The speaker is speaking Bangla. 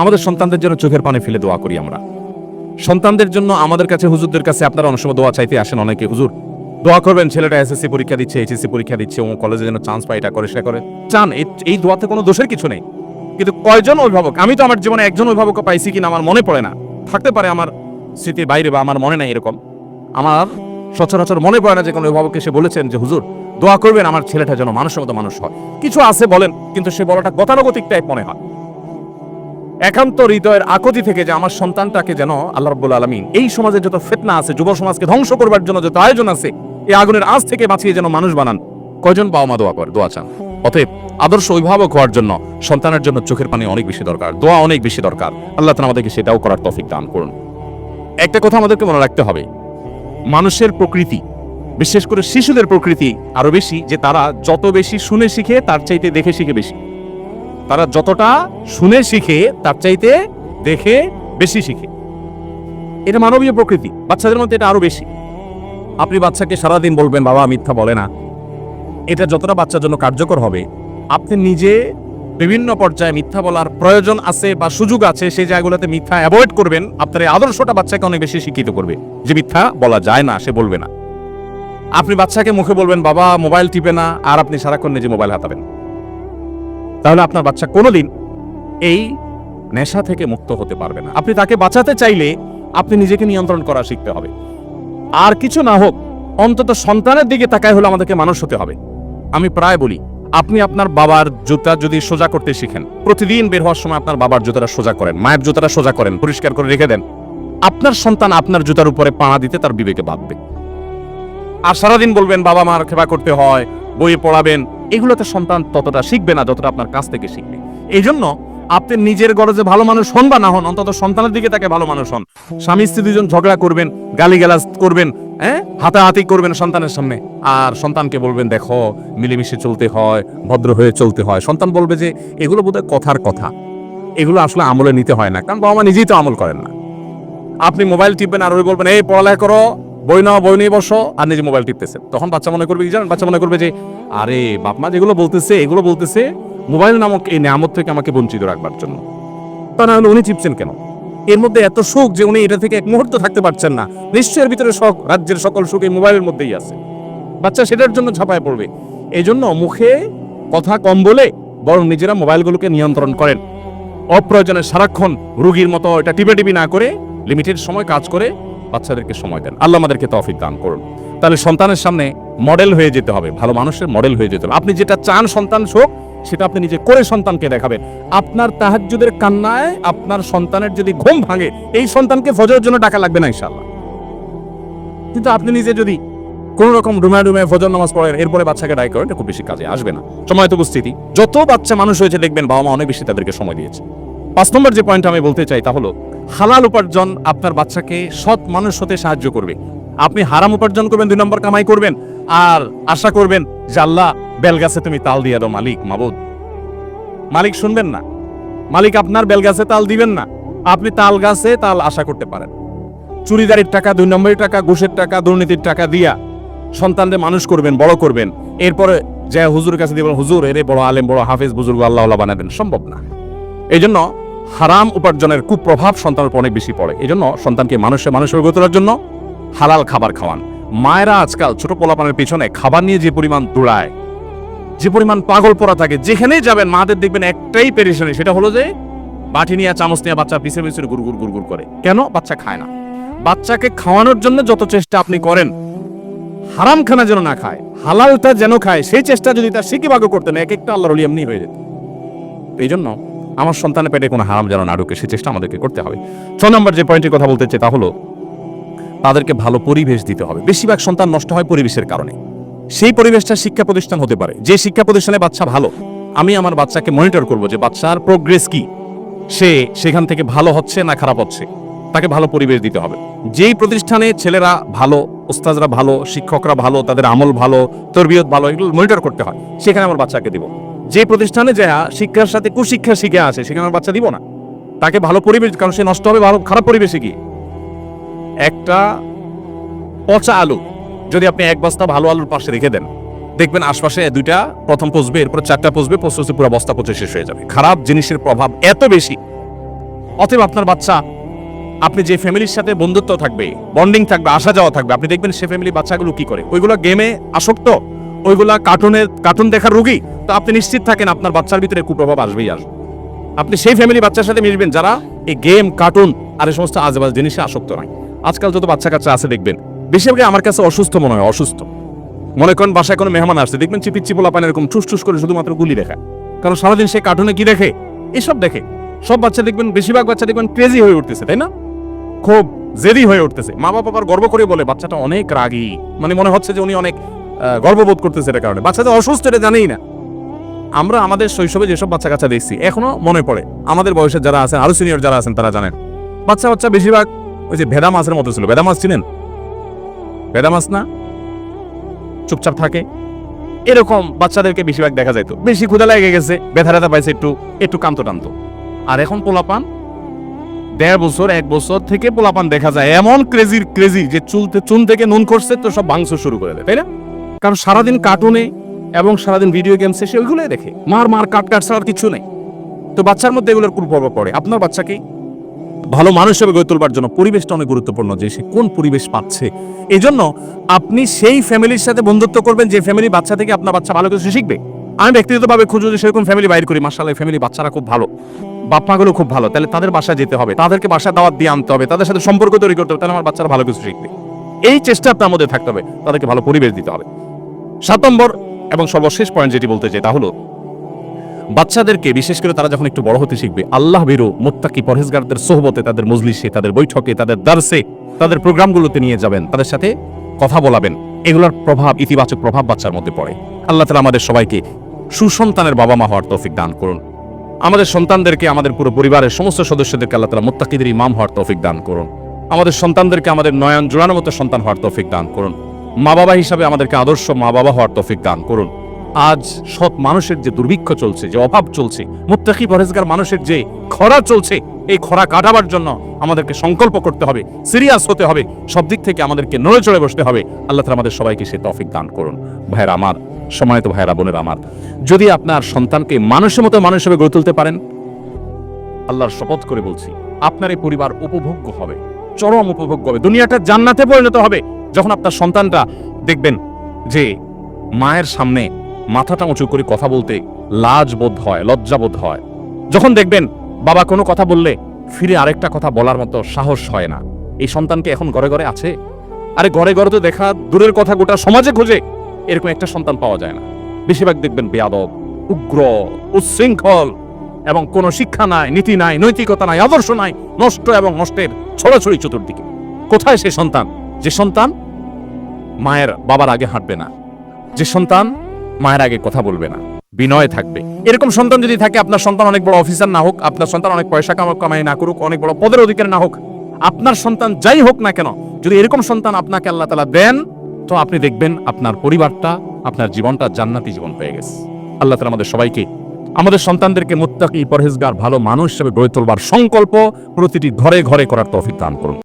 আমাদের সন্তানদের জন্য চোখের পানি ফেলে দোয়া করি আমরা। সন্তানদের জন্য আমাদের কাছে, হুজুরদের কাছে আপনারা অনেক সময় দোয়া চাইতে আসেন অনেকে। হুজুর, দোয়া করবেন, ছেলেটা এসএসসি পরীক্ষা দিচ্ছে এইচএসসি পরীক্ষা দিচ্ছে, ও কলেজে যেন চান্স পায়, এটা করে, সেটা করে। চান, এই দোয়াতে কোনো দোষের কিছু নেই। কিন্তু কয়জন অভিভাবক, আমি তো আমার জীবনে একজন অভিভাবক পাইছি কিনা, আমার মনে পড়ে না। থাকতে পারে আমার স্মৃতির বাইরে বা আমার মনে নাই এরকম। আমার সচরাচর মনে পড়ে না যে কোনো অভিভাবক এসে বলেছেন যে, হুজুর, দোয়া করবেন, আমার ছেলেটা যেন মানুষের মতো মানুষ হয়। কিছু আছে বলেন, কিন্তু সে বলাটা গতানুগতিক টাইপ মনে হয়। একান্ত হৃদয়ের আকতি থেকে যে আমার সন্তানটাকে যেন আল্লাহ রব্বুল আলমিন এই সমাজে যত ফেতনা আছে, যুব সমাজকে ধ্বংস করবার জন্য যত আয়োজন আছে, এই আগুনের আজ থেকে বাঁচিয়ে যেন মানুষ বানান। কয়জন বাবা মা দোয়া করে? দোয়া চান। অতএব আদর্শ অভিভাবক হওয়ার জন্য, সন্তানের জন্য চোখের পানি অনেক বেশি দরকার, দোয়া অনেক বেশি দরকার। আল্লাহ তালা আমাদেরকে সেটাও করার তফিক দান করুন। একটা কথা আমাদেরকে মনে রাখতে হবে, মানুষের প্রকৃতি, বিশেষ করে শিশুদের প্রকৃতি আরও বেশি, যে তারা যত বেশি শুনে শিখে, তার চাইতে দেখে শিখে বেশি। তারা যতটা শুনে শিখে, তার চাইতে দেখে বেশি শিখে। এটা মানবীয় প্রকৃতি, বাচ্চাদের মধ্যে এটা আরও বেশি। আপনি বাচ্চাকে সারাদিন বলবেন, বাবা, মিথ্যা বলে না। এটা যতটা বাচ্চার জন্য কার্যকর হবে, আপনি নিজে বিভিন্ন পর্যায়ে মিথ্যা বলার প্রয়োজন আছে বা সুযোগ আছে, সেই জায়গাগুলোতে মিথ্যা অ্যাভয়েড করবেন, আপনার এই আদর্শটা বাচ্চাকে অনেক বেশি শিক্ষিত করবে যে মিথ্যা বলা যায় না, সে বলবে না। আপনি বাচ্চাকে মুখে বলবেন, বাবা, মোবাইল টিপে না, আর আপনি সারাক্ষণ নিজে মোবাইল হাতাবেন। তাহলে আপনার বাচ্চা কোনোদিন এই নেশা থেকে মুক্ত হতে পারবে না। আপনি তাকে বাঁচাতে চাইলে আপনি নিজেকে নিয়ন্ত্রণ করা শিখতে হবে। আর কিছু না হোক, অন্তত সন্তানের দিকে তাকায় হলে আমাদেরকে মানুষ হতে হবে। আমি প্রায় বলি, আপনি আপনার বাবার জুতা যদি সোজা করতে শিখেন, প্রতিদিন বের হওয়ার সময় আপনার বাবার জুতাটা সোজা করেন, মায়ের জুতাটা সোজা করেন, পরিষ্কার করে রেখে দেন, আপনার সন্তান আপনার জুতার উপরে পাড়া দিতে তার বিবেকে বাঁধবে। আর সারাদিন বলবেন, বাবা মার সেবা করতে হয় বই পড়াবেন। এগুলোতে সন্তান ততটা শিখবে না যতটা আপনার কাছ থেকে শিখবে। এই জন্য আপনি নিজের গরজে ভালো মানুষ হন বা না হন, অন্তত সন্তানের দিকে তাকে ভালো মানুষ হন। স্বামী স্ত্রী দুজন ঝগড়া করবেন, গালিগালাজ করবেন হ্যাঁ? হাতাহাতি করবেন সন্তানের সামনে। আর সন্তানকে বলবেন, দেখো, মিলেমিশে চলতে হয়, ভদ্র হয়ে চলতে হয়। সন্তান বলবে যে, এগুলো বোধহয় কথার কথা। এগুলো আসলে আমলে নিতে হয় না। কারণ বাবা মা নিজেই তো আমল করেন না। আপনি মোবাইল টিপবেন আর ওই বলবেন, এই পড়ালেখা করো। বই নাও, বই নিয়ে বসো। আর নিজে মোবাইল টিপতেছে। তখন বাচ্চা মনে করবে কি জানেন? বাচ্চা মনে করবে যে, আরে, বাপ মা যেগুলো বলতেছে, এগুলো বলতেছে মোবাইল নামক এই নামত থেকে আমাকে বঞ্চিত রাখবার জন্য। তা না হলে উনি চিপছেন কেন? এর মধ্যে এত সুখ যে উনি এটা থেকে এক মুহূর্ত থাকতে পারছেন না। নিশ্চয়ের ভিতরে শখ, রাজ্যের সকল সুখ এই মোবাইলের মধ্যেই আছে। বাচ্চা সেটার জন্য ঝাঁপায় পড়বে। এই জন্য মুখে কথা কম বলে বরং নিজেরা মোবাইলগুলোকে নিয়ন্ত্রণ করেন। অপ্রয়োজনে সারাক্ষণ রুগীর মতো এটা টিপে টিপি না করে লিমিটেড সময় কাজ করে বাচ্চাদেরকে সময় দেন। আল্লাহ আমাদেরকে তৌফিক দান করুন। তাহলে সন্তানের সামনে মডেল হয়ে যেতে হবে। ভালো মানুষের মডেল হয়ে যেতে হবে। আপনি যেটা চান সন্তান শোক সেটা আপনি নিজে করে সন্তানকে দেখাবেন। আপনার তাহাজ্জুদের কান্নায় আপনার সন্তানের যদি ঘুম ভাঙে, এই সন্তানকে ফজরের জন্য টাকা লাগবে না ইনশাআল্লাহ। কিন্তু আপনি নিজে যদি কোন রকম রুমে রুমে ফজর নামাজ পড়েন, এরপরে বাচ্চাকে ডাই করেন খুব বেশি কাজে আসবে না। সময় তো উপস্থিতি, যত বাচ্চা মানুষ হয়েছে, দেখবেন বাবা মা অনেক বেশি তাদেরকে সময় দিয়েছে। পাঁচ নম্বর যে পয়েন্ট আমি বলতে চাই তা হলো হালাল উপার্জন আপনার বাচ্চাকে সৎ মানুষ হতে সাহায্য করবে। আপনি হারাম উপার্জন করবেন, দুই নম্বর কামাই করবেন। আর আশা করবেন যে আল্লাহ বেলগাছে তুমি তাল দিয়ে দাও, মালিক মাবুদ। মালিক শুনবেন না। মালিক আপনার বেলগাছে তাল দিবেন না। আপনি তাল গাছে তাল আশা করতে পারেন। চুরিদারির টাকা, দুই নম্বরের টাকা, ঘুষের টাকা, দুর্নীতির টাকা দিয়া সন্তানদের মানুষ করবেন, বড় করবেন। এরপরে যে হুজুর কাছে দিবেন হুজুর, এরে বড় আলেম, বড় হাফেজ, বুজুর্গ, আল্লাহ আল্লাহ বানাবেন। সম্ভব না। এই জন্য হারাম উপার্জনের কুপ্রভাব সন্তানের উপর অনেক বেশি পড়ে। এই জন্য সন্তানকে মানুষে মানুষের গড়ে তোলার জন্য হালাল খাবার খাওয়ান। মায়েরা আজকাল ছোট পোলাপানের পিছনে খাবার নিয়ে যে পরিমাণ দৌড়ায়, যে পরিমাণ পাগল পড়া থাকে, যেখানেই যাবেন মাদের দেখবেন একটাই পেরেশানি, সেটা হলো যে বাটি নিয়ে, চামচ নিয়ে বাচ্চা পিছে গুড় গুড় গুড় করে। কেন? বাচ্চা খায় না। বাচ্চাকে খাওয়ানোর জন্য যত চেষ্টা আপনি করেন হারাম খানা যেন না খায়, হালালটা যেন খায়, সেই চেষ্টা যদি তার শিখে ভাগ্য করতেন, এক একটা আল্লাহর এমনি হয়ে যেত। এই জন্য আমার সন্তানের পেটে কোনো হারাম যেন না ঢুকে সেই চেষ্টা আমাদেরকে করতে হবে। ছ নম্বর যে পয়েন্টের কথা বলতে চাই তা হলো, তাদেরকে ভালো পরিবেশ দিতে হবে। বেশিরভাগ সন্তান নষ্ট হয় পরিবেশের কারণে। সেই পরিবেশটা শিক্ষা প্রতিষ্ঠান হতে পারে। যে শিক্ষা প্রতিষ্ঠানে বাচ্চা ভালো, আমি আমার বাচ্চাকে মনিটর করব যে বাচ্চার প্রোগ্রেস কি। সে সেখান থেকে ভালো হচ্ছে না খারাপ হচ্ছে? তাকে ভালো পরিবেশ দিতে হবে। যেই প্রতিষ্ঠানে ছেলেরা ভালো, ওস্তাদরা ভালো, শিক্ষকরা ভালো, তাদের আমল ভালো, তরবিয়ত ভালো, এগুলো মনিটর করতে হয়। সেখানে আমার বাচ্চাকে দিব। যে প্রতিষ্ঠানে যা শিক্ষার সাথে কুশিক্ষা শিখে আছে সেখানে বাচ্চা দিব না। তাকে ভালো পরিবেশ, কারণ সে নষ্ট হবে ভালো, খারাপ পরিবেশে গিয়ে। একটা পচা আলু, যদি আপনি এক বস্তা ভালো আলুর পাশে রেখে দেন, দেখবেন আশপাশে দুইটা, প্রথম পচবে, এরপর চারটা পচবে পচতে পুরো বস্তা পচে শেষ হয়ে যাবে। খারাপ জিনিসের প্রভাব এত বেশি। অতএব আপনার বাচ্চা, আপনি যে ফ্যামিলির সাথে বন্ধুত্ব থাকবে, বন্ডিং থাকবে আসা যাওয়া থাকবে, আপনি দেখবেন সে ফ্যামিলি বাচ্চাগুলো কি করে? ওইগুলো গেমে আসক্ত। ওইগুলা কার্টুনের কার্টুন দেখার রুগী, তো আপনি নিশ্চিত থাকেন আপনার বাচ্চার ভিতরে কুপ্রভাব আসবেই আসবে। আপনি সেই ফ্যামিলি বাচ্চার সাথে মিশবেন যারা এই গেম কার্টুন আর এই সমস্ত আজেবাজ জিনিসে আসক্ত নয়। আজকাল যত বাচ্চা কাচ্চা আছে দেখবেন, বেশিরভাগই আমার কাছে অসুস্থ মনে হয়, অসুস্থ। মনে করেন বাসায় কোনো মেহমান আসছে, দেখবেন চিপি চিপোলা পান এরকম ঠুস ঠুস করে শুধুমাত্র গুলি দেখা কারণ সারাদিন সে কার্টুনে কি দেখে? এসব দেখে। সব বাচ্চা দেখবেন, বেশিরভাগ বাচ্চা দেখবেন ক্রেজি হয়ে উঠতেছে, তাই না? খুব জেদি হয়ে উঠতেছে। মা বাবা গর্ব করে বলে, বাচ্চাটা অনেক রাগী। মানে মনে হচ্ছে যে উনি অনেক গর্ববোধ করতেছে এটা কারণে। বাচ্চা যে অসুস্থ, এটা জানেই না। আমরা আমাদের শৈশবে যেসব বাচ্চা কাচ্চা দেখছি, এখনও মনে পড়ে। আমাদের বয়সের যারা আছেন, আরও সিনিয়র যারা আছেন, তারা জানেন। বাচ্চা বাচ্চা বেশিরভাগ ওই যে ভেদা মাছের মতো ছিল। ভেদা মাছ চিনেন? ভেদা মাছ না? চুপচাপ থাকে। এরকম বাচ্চাদেরকে বেশিরভাগ দেখা যাইতো। বেশি ক্ষুদা লেগে গেছে, ব্যথা ব্যথা পাইছে, একটু একটু কান্ত টান্ত। আর এখন পোলাপান, দেড় বছর, এক বছর থেকে পোলাপান দেখা যায়। এমন ক্রেজির ক্রেজি যে চুলতে চুন থেকে নুন করছে তো সব মাংস শুরু করে দেয়, তাই না? কারণ সারাদিন কার্টুনে এবং সারাদিন ভিডিও গেমসে সে ওইগুলোই দেখে। মার মার কাট কাট ছাড়ার কিছু নেই। তো বাচ্চার মধ্যে এগুলোর কুপ্রভাব পড়ে? আপনার বাচ্চাকে ভালো মানুষ হিসেবে গড়ে তোলবার জন্য। পরিবেশটা অনেক গুরুত্বপূর্ণ যে সে কোন পরিবেশ পাচ্ছে। এই জন্য আপনি সেই ফ্যামিলির সাথে বন্ধুত্ব করবেন, যে ফ্যামিলি বাচ্চা থেকে আপনার বাচ্চা ভালো কিছু শিখবে। আমি ব্যক্তিগতভাবে খুঁজো যে সেরকম ফ্যামিলি বাইর করি। মাসাল্লাহ ফ্যামিলি বাচ্চারা খুব ভালো। বাপ্পাগুলো খুব ভালো। তাহলে তাদের বাসায় যেতে হবে। তাদেরকে বাসায় দাওয়াত দিয়ে আনতে হবে। তাদের সাথে সম্পর্ক তৈরি করতে হবে। তাহলে আমার বাচ্চারা ভালো কিছু শিখবে। এই চেষ্টা আপনার মধ্যে থাকতে হবে। তাদেরকে ভালো পরিবেশ দিতে হবে। সাত নম্বর এবং সর্বশেষ পয়েন্ট যেটি বলতে চাই তা হলো, বাচ্চাদেরকে, বিশেষ করে তারা যখন একটু বড় হতে শিখবে, আল্লাহ বেরো মোত্তাকি পরহেজগারদের সোহবতে, তাদের মজলিসে, তাদের বৈঠকে, তাদের দার্সে, তাদের প্রোগ্রামগুলোতে নিয়ে যাবেন, তাদের সাথে কথা বলাবেন। এগুলোর প্রভাব, ইতিবাচক প্রভাব বাচ্চার মধ্যে পড়ে। আল্লাহ তালা আমাদের সবাইকে সুসন্তানের বাবা মা হওয়ার তৌফিক দান করুন। আমাদের সন্তানদেরকে, আমাদের পুরো পরিবারের সমস্ত সদস্যদেরকে আল্লাহ তালা মোত্তাকিদের ইমাম হওয়ার তৌফিক দান করুন। আমাদের সন্তানদেরকে, আমাদের নয়ন জোড়ানোর মতো সন্তান হওয়ার তৌফিক দান করুন। মা বাবা হিসাবে আমাদেরকে আদর্শ মা বাবা হওয়ার তৌফিক দান করুন। আজ সৎ মানুষের যে দুর্ভিক্ষ চলছে, যে অভাব চলছে, মুত্তাকি পরেজগার মানুষের যে খরা চলছে, এই খরা কাটাবার জন্য আমাদেরকে সংকল্প করতে হবে, সিরিয়াস হতে হবে, সব দিক থেকে আমাদেরকে নড়ে চড়ে বসতে হবে। আল্লাহ তালা আমাদের সবাইকে সে তৌফিক দান করুন। ভাইয়ের আমার, সম্মানিত ভাইয়েরা, বোনের আমার, যদি আপনার সন্তানকে মানুষের মতো মানুষ হিসেবে গড়ে তুলতে পারেন, আল্লাহর শপথ করে বলছি, আপনার এই পরিবার উপভোগ্য হবে, চরম উপভোগ্য হবে, দুনিয়াটা জান্নাতে পরিণত হবে। যখন আপনার সন্তানটা দেখবেন যে মায়ের সামনে মাথাটা উঁচু করে কথা বলতে লাজ বোধ হয় লজ্জা বোধ হয়, যখন দেখবেন বাবা কোনো কথা বললে ফিরে আরেকটা কথা বলার মতো সাহস হয় না। এই সন্তানকে এখন ঘরে ঘরে আছে? আরে ঘরে ঘরে তো দেখা, দূরের কথা গোটা সমাজে খোঁজে, এরকম একটা সন্তান পাওয়া যায় না। বেশিরভাগ দেখবেন বেয়াদব, উগ্র, উচ্ছৃঙ্খল এবং কোনো শিক্ষা নাই, নীতি নাই, নৈতিকতা নাই, আদর্শ নাই, নষ্ট এবং নষ্টের ছড়াছড়ি চতুর্দিকে। কোথায় সে সন্তান? যে সন্তান মায়ের বাবার আগে হাঁটবে না। যে সন্তান মায়ের আগে কথা বলবে না, বিনয় থাকবে। এরকম সন্তান যদি থাকে, আপনার সন্তান অনেক বড় অফিসার না হোক, আপনার সন্তান অনেক পয়সা কামা কামাই না করুক, অনেক বড় পদের অধিকার না হোক, আপনার সন্তান যাই হোক না কেন, যদি এরকম সন্তান আপনাকে আল্লাহ তালা দেন, তো আপনি দেখবেন আপনার পরিবারটা, আপনার জীবনটা জান্নাতি জীবন হয়ে গেছে। আল্লাহ তালা আমাদের সবাইকে, আমাদের সন্তানদেরকে মুত্তাকি, পরহেজগার, ভালো মানুষ হিসেবে গড়ে তোলবার সংকল্প প্রতিটি ঘরে ঘরে করার তৌফিক দান করুন।